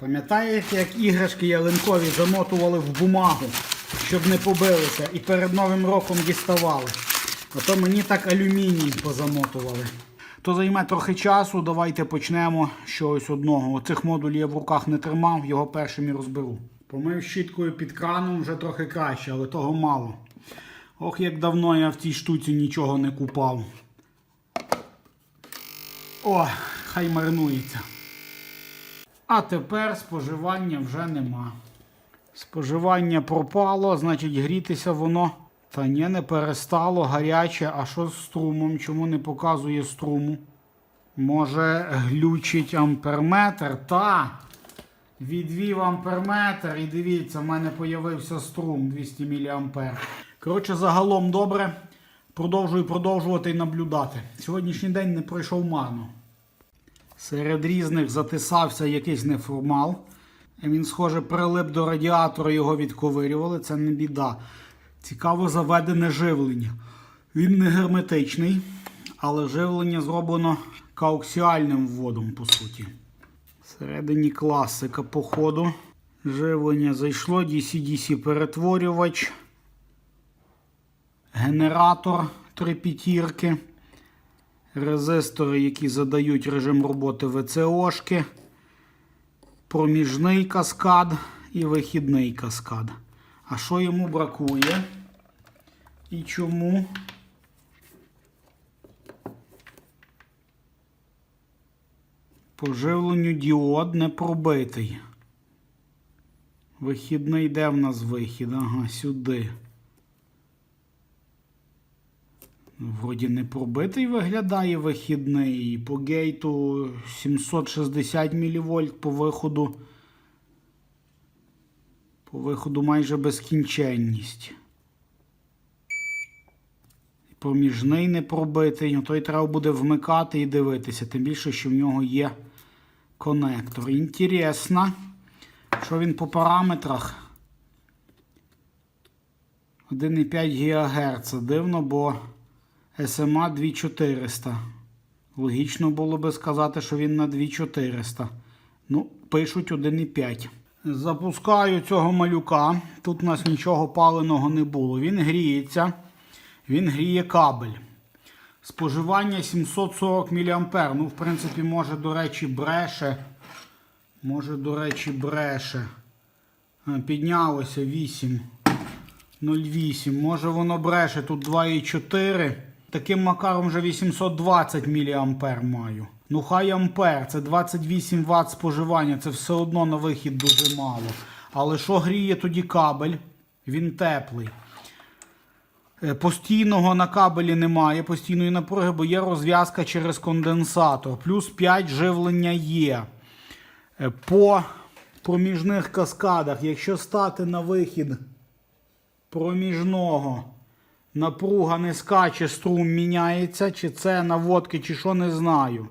Пам'ятаєте, як іграшки ялинкові замотували в бумагу, щоб не побилися, і перед Новим роком діставали. Ото мені так алюміній позамотували. То займе трохи часу, давайте почнемо з одного. Оцих модулів я в руках не тримав, його першим і розберу. Помив щіткою під краном вже трохи краще, але того мало. Ох, як давно я в цій штуці нічого не купав. О, хай маринується. А тепер споживання вже нема. Споживання пропало, значить грітися воно. Та ні, не перестало гаряче. А що з струмом? Чому не показує струму? Може, глючить амперметр? Та. Відвів амперметр і дивіться, в мене з'явився струм 200 мА. Коротше, загалом добре. Продовжую продовжувати і наблюдати. Сьогоднішній день не пройшов марно. Серед різних затисався якийсь неформал. Він, схоже, прилип до радіатора, його відковирювали. Це не біда. Цікаво заведене живлення. Він не герметичний, але живлення зроблено коаксіальним вводом, по суті. Всередині класика, походу. Живлення зайшло, DC-DC перетворювач. Генератор три п'ятірки. Резистори, які задають режим роботи ВЦОшки, проміжний каскад і вихідний каскад. А що йому бракує? І чому? По живленню діод не пробитий. Вихідний де в нас вихід? Ага, сюди. Вроді не пробитий виглядає вихідний. По гейту 760 мВ по виходу. По виходу майже безкінченність. Проміжний не пробитий. Ну, той треба буде вмикати і дивитися. Тим більше, що в нього є конектор. Інтересно. Що він по параметрах? 1,5 ГГц. Дивно, бо. SMA 2400. Логічно було би сказати, що він на 2400. Ну, пишуть 1,5. Запускаю цього малюка. Тут у нас нічого паленого не було. Він гріється. Він гріє кабель. Споживання 740 мА. Ну, в принципі, може, до речі, бреше. Може, до речі, бреше. Піднялося 8. 0,8. Може воно бреше тут 2,4. Таким макаром вже 820 мА маю. Ну хай ампер, це 28 Вт споживання, це все одно на вихід дуже мало. Але що гріє тоді кабель? Він теплий. Е, Постійного на кабелі немає, постійної напруги, бо є розв'язка через конденсатор. Плюс 5 живлення є. Е, По проміжних каскадах, якщо стати на вихід проміжного напруга не скаче, струм міняється, чи це наводки, чи що, не знаю.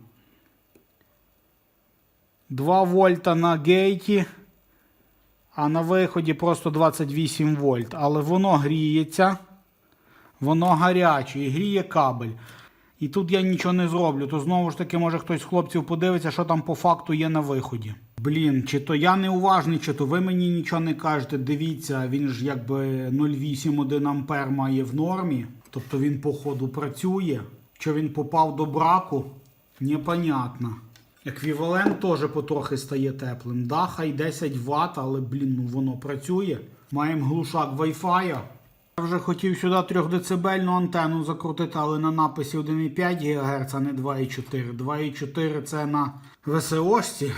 2 вольта на гейті, а на виході просто 28 вольт. Але воно гріється, воно гаряче і гріє кабель. І тут я нічого не зроблю. То знову ж таки, може хтось з хлопців подивиться, що там по факту є на виході. Блін, чи то я неуважний, чи то ви мені нічого не кажете. Дивіться, він ж якби 0,81 ампер має в нормі. Тобто він по ходу працює. Чи він попав до браку? Непонятно. Еквівалент теж потрохи стає теплим. Да, хай 10 Вт, але блін, ну воно працює. Маємо глушак Wi-Fi. Я вже хотів сюди 3 дБ антенну закрутити, але на написі 1,5 ГГц, а не 2,4. 2,4 це на ВСОшці.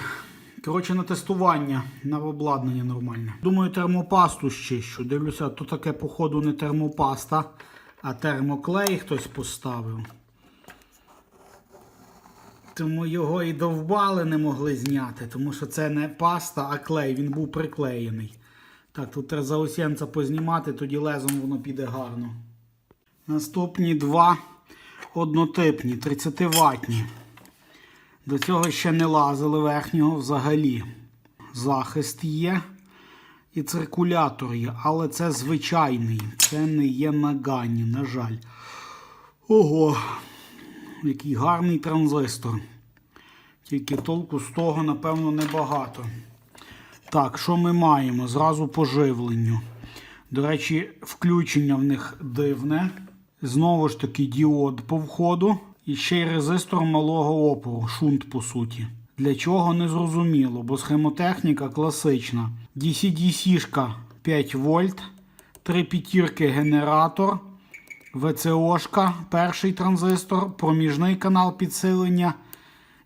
Коротше, на тестування, на обладнання нормальне. Думаю, термопасту щищу. Дивлюся, то таке, походу, не термопаста, а термоклей хтось поставив. Тому його і довбали не могли зняти, тому що це не паста, а клей. Він був приклеєний. Так, тут треба заусенця познімати, тоді лезом воно піде гарно. Наступні два однотипні, 30 ватні. До цього ще не лазили верхнього взагалі. Захист є і циркулятор є, але це звичайний. Це не є нагані, на жаль. Ого, який гарний транзистор. Тільки толку з того, напевно, небагато. Так, що ми маємо? Зразу по живленню. До речі, включення в них дивне. Знову ж таки, діод по входу. І ще й резистор малого опору, шунт по суті. Для чого не зрозуміло, бо схемотехніка класична. DC-DC-шка 5 вольт, 3 п'ятірки генератор, ВЦОшка, перший транзистор, проміжний канал підсилення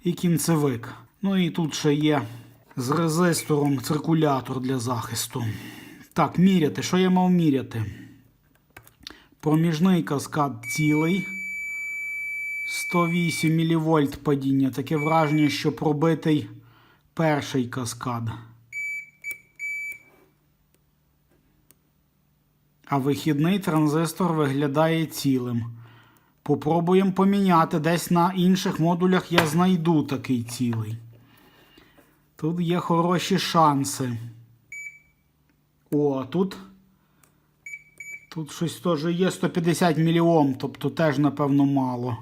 і кінцевик. Ну і тут ще є з резистором циркулятор для захисту. Так, міряти. Що я мав міряти? Проміжний каскад цілий. 108 мВ падіння. Таке враження, що пробитий перший каскад. А вихідний транзистор виглядає цілим. Попробуємо поміняти. Десь на інших модулях я знайду такий цілий. Тут є хороші шанси. О, тут. Тут щось теж є 150 мільйом, тобто теж, напевно, мало.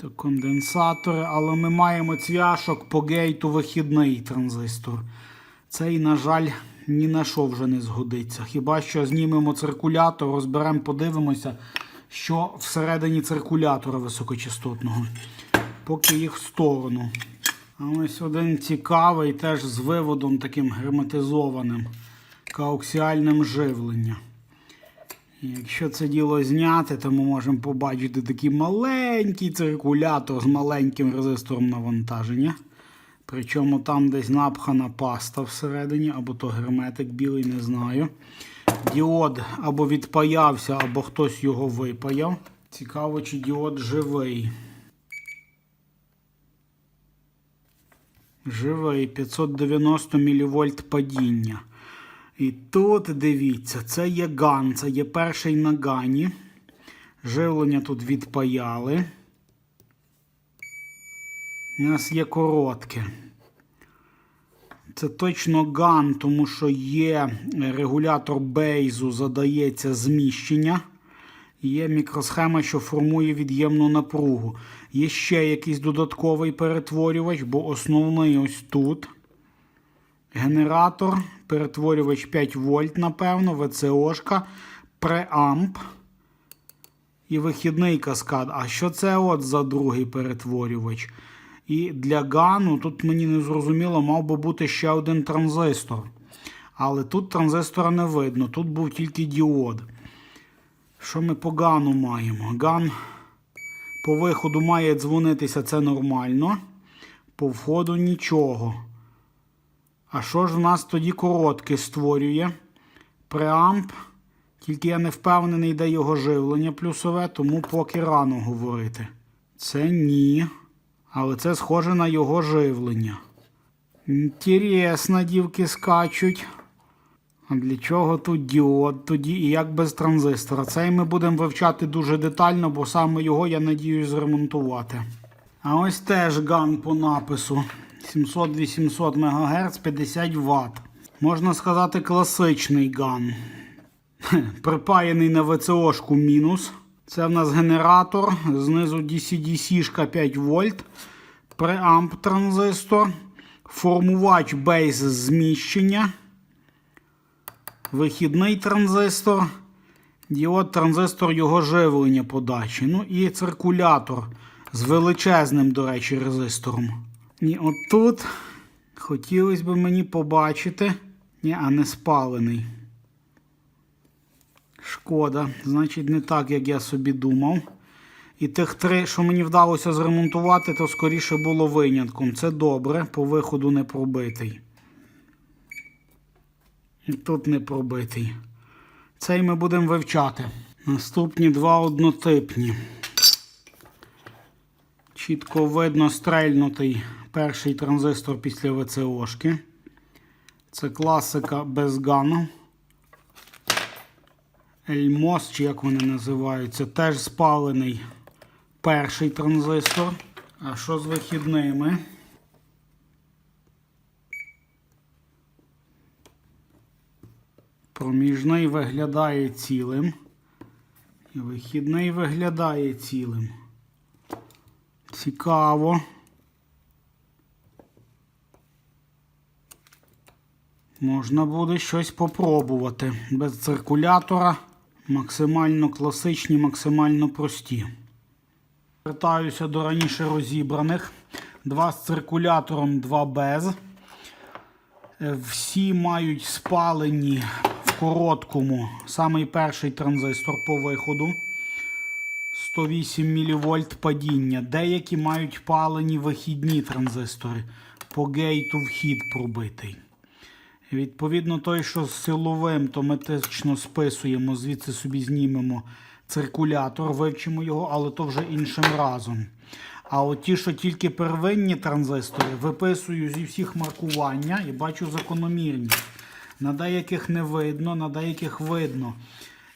То конденсатори, але ми маємо цвяшок по гейту вихідний транзистор. Цей, на жаль, ні на що вже не згодиться. Хіба що знімемо циркулятор, розберемо, подивимося, що всередині циркулятора високочастотного. Поки їх в сторону. А ось один цікавий, теж з виводом таким герметизованим, коаксіальним живленням. Якщо це діло зняти, то ми можемо побачити такий маленький циркулятор з маленьким резистором навантаження. Причому там десь напхана паста всередині, або то герметик білий, не знаю. Діод або відпаявся, або хтось його випаяв. Цікаво, чи діод живий. Живий 590 мВ падіння. І тут дивіться, це є ган, це є перший на гані. Живлення тут відпаяли. У нас є коротке. Це точно ган, тому що є регулятор бейзу, задається зміщення. Є мікросхема, що формує від'ємну напругу. Є ще якийсь додатковий перетворювач, бо основний ось тут. Генератор, перетворювач 5 вольт, напевно, ВЦОшка, преамп і вихідний каскад. А що це от за другий перетворювач? І для гану тут мені не зрозуміло, мав би бути ще один транзистор. Але тут транзистора не видно, тут був тільки діод. Що ми по гану маємо? Ган по виходу має дзвонитися, це нормально. По входу нічого. А що ж в нас тоді короткий створює? Преамп. Тільки я не впевнений, де його живлення плюсове, тому поки рано говорити. Це ні. Але це схоже на його живлення. Інтересно, дівки скачуть. А для чого тут діод тоді і як без транзистора? Цей ми будемо вивчати дуже детально, бо саме його я надіюсь зремонтувати. А ось теж ган по напису 700-800 МГц 50 Вт. Можна сказати, класичний ган. Припаяний на ВЦОшку мінус. Це в нас генератор. Знизу DC-DC 5 вольт. Преамп транзистор. Формувач бейс зміщення. Вихідний транзистор. Діод транзистор його живлення подачі. Ну і циркулятор з величезним, до речі, резистором. І отут хотілося б мені побачити. Ні, а не спалений. Шкода. Значить, не так, як я собі думав. І тих три, що мені вдалося зремонтувати, то скоріше було винятком. Це добре, по виходу не пробитий. І тут не пробитий. Цей ми будемо вивчати. Наступні два однотипні. Чітко видно стрельнутий перший транзистор після ВЦОшки. Це класика без гану. Ельмос, чи як вони називаються, теж спалений перший транзистор. А що з вихідними? Проміжний виглядає цілим. І вихідний виглядає цілим. Цікаво. Можна буде щось попробувати. Без циркулятора. Максимально класичні, максимально прості. Вертаюся до раніше розібраних. Два з циркулятором, два без. Е, Всі мають спалені в короткому. Самий перший транзистор по виходу. 108 мВ падіння. Деякі мають палені вихідні транзистори. По гейту вхід пробитий. Відповідно, той, що з силовим, то ми точно списуємо, звідси собі знімемо циркулятор, вивчимо його, але то вже іншим разом. А от ті, що тільки первинні транзистори, виписую зі всіх маркування і бачу закономірність. На деяких не видно, на деяких видно.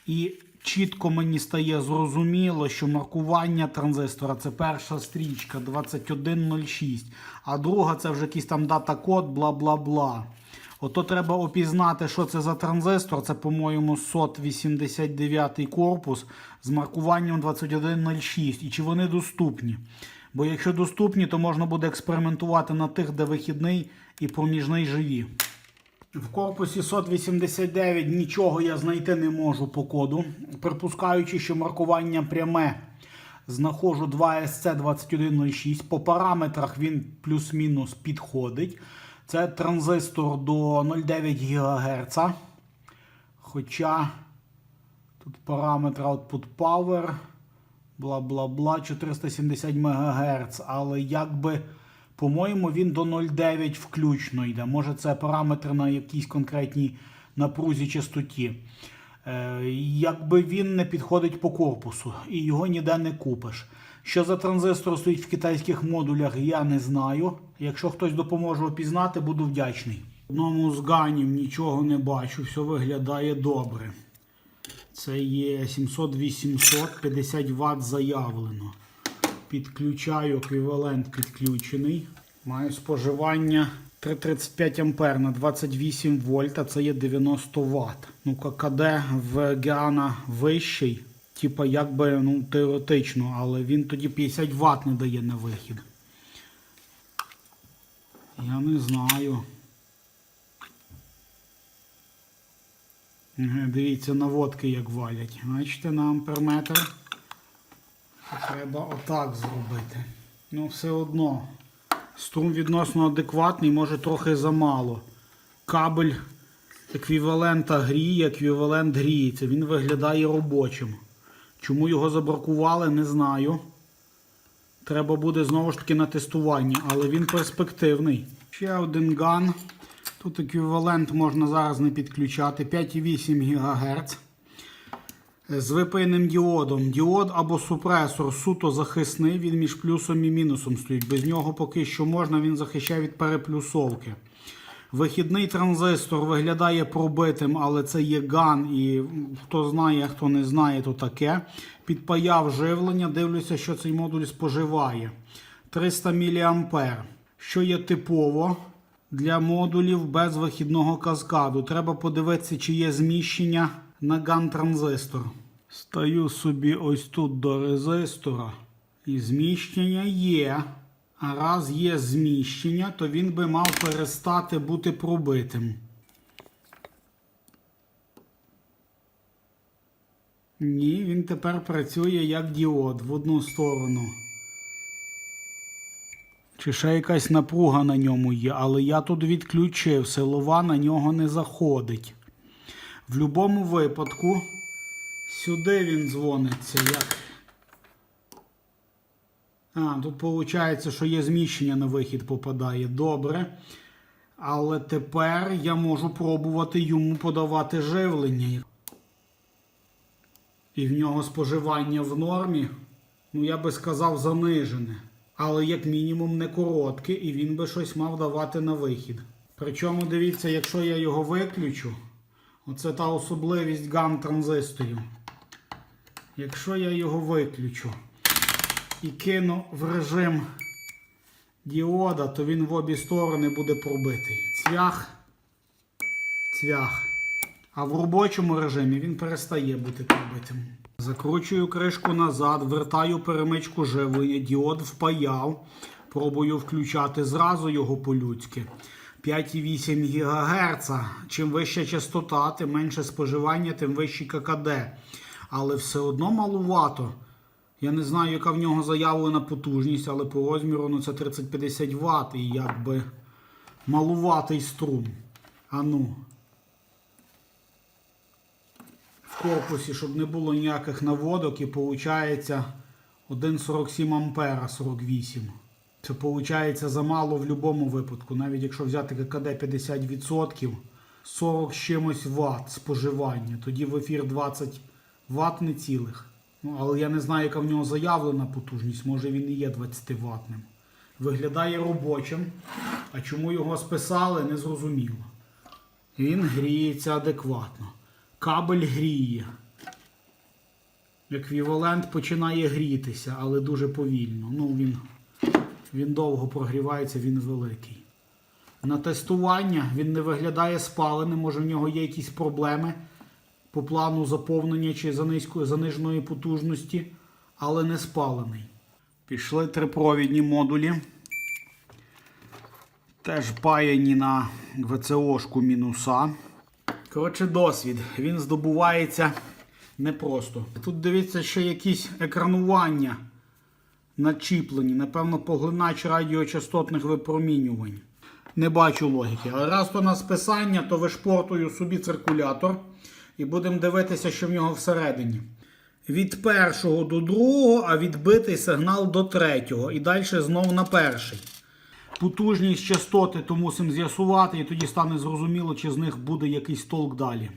І чітко мені стає зрозуміло, що маркування транзистора це перша стрічка 2106, а друга це вже якийсь там дата-код, бла бла бла. Ото треба опізнати, що це за транзистор. Це, по-моєму, сот 89 корпус з маркуванням 2106. І чи вони доступні? Бо якщо доступні, то можна буде експериментувати на тих, де вихідний і проміжний живі. В корпусі сот 89 нічого я знайти не можу по коду. Припускаючи, що маркування пряме, знаходжу 2SC2106. По параметрах він плюс-мінус підходить. Це транзистор до 0,9 ГГц. Хоча тут параметр output power, бла бла бла, 470 МГц. Але якби, по-моєму, він до 0,9 включно йде. Може це параметр на якійсь конкретній напрузі частоті. Е, якби він не підходить по корпусу і його ніде не купиш. Що за транзистор стоїть в китайських модулях, я не знаю. Якщо хтось допоможе опізнати, буду вдячний. В одному з ганів нічого не бачу, все виглядає добре. Це є 700-800, 50 Вт заявлено. Підключаю еквівалент підключений. Маю споживання 335 А на 28 вольт, а це є 90 Вт. Ну, ККД в Геана вищий. Типа, якби ну, теоретично, але він тоді 50 Вт не дає на вихід. Я не знаю. Дивіться, наводки як валять. Бачите, на амперметр. Треба отак зробити. Ну, все одно. Струм відносно адекватний, може трохи замало. Кабель еквівалента гріє, еквівалент гріється. Він виглядає робочим. Чому його забракували, не знаю. Треба буде знову ж таки на тестування, але він перспективний. Ще один ган. Тут еквівалент можна зараз не підключати. 5,8 ГГц. З випийним діодом. Діод або супресор суто захисний, він між плюсом і мінусом стоїть. Без нього поки що можна, він захищає від переплюсовки. Вихідний транзистор виглядає пробитим, але це є ган, і хто знає, хто не знає, то таке. Підпаяв живлення, дивлюся, що цей модуль споживає. 300 мА, що є типово для модулів без вихідного каскаду. Треба подивитися, чи є зміщення на ган-транзистор. Стаю собі ось тут до резистора. І зміщення є. А раз є зміщення, то він би мав перестати бути пробитим. Ні, він тепер працює як діод в одну сторону. Чи ще якась напруга на ньому є, але я тут відключив, силова на нього не заходить. В будь-якому випадку сюди він дзвониться як. А, тут виходить, що є зміщення на вихід попадає. Добре. Але тепер я можу пробувати йому подавати живлення. І в нього споживання в нормі, ну я би сказав, занижене. Але як мінімум не коротке, і він би щось мав давати на вихід. Причому дивіться, якщо я його виключу, оце та особливість гам транзисторів. Якщо я його виключу і кину в режим діода, то він в обі сторони буде пробитий. Цвях, цвях. А в робочому режимі він перестає бути пробитим. Закручую кришку назад, вертаю перемичку живлення, діод впаяв, пробую включати зразу його по-людськи. 5,8 ГГц. Чим вища частота, тим менше споживання, тим вищий ККД. Але все одно малувато. Я не знаю, яка в нього заявлена потужність, але по розміру ну, це 30-50 Вт і якби малуватий струм. А ну. В корпусі, щоб не було ніяких наводок, і виходить 1,47 ампера 48. Це виходить замало в будь-якому випадку. Навіть якщо взяти ККД 50%, 40 з чимось Вт споживання. Тоді в ефір 20 Вт не цілих. Ну, але я не знаю, яка в нього заявлена потужність. Може він і є 20 ватним. Виглядає робочим. А чому його списали, не зрозуміло. Він гріється адекватно. Кабель гріє. Еквівалент починає грітися, але дуже повільно. Ну, він, він довго прогрівається, він великий. На тестування він не виглядає спаленим, може в нього є якісь проблеми по плану заповнення чи за заниженої потужності, але не спалений. Пішли трипровідні модулі. Теж паяні на ВЦОшку мінуса. Коротше, досвід. Він здобувається непросто. Тут дивіться ще якісь екранування начіплені, напевно, поглинач радіочастотних випромінювань. Не бачу логіки. Але раз то на списання, то вишпортую собі циркулятор і будемо дивитися, що в нього всередині. Від першого до другого, а відбитий сигнал до третього. І далі знов на перший. Потужність частоти то мусимо з'ясувати, і тоді стане зрозуміло, чи з них буде якийсь толк далі.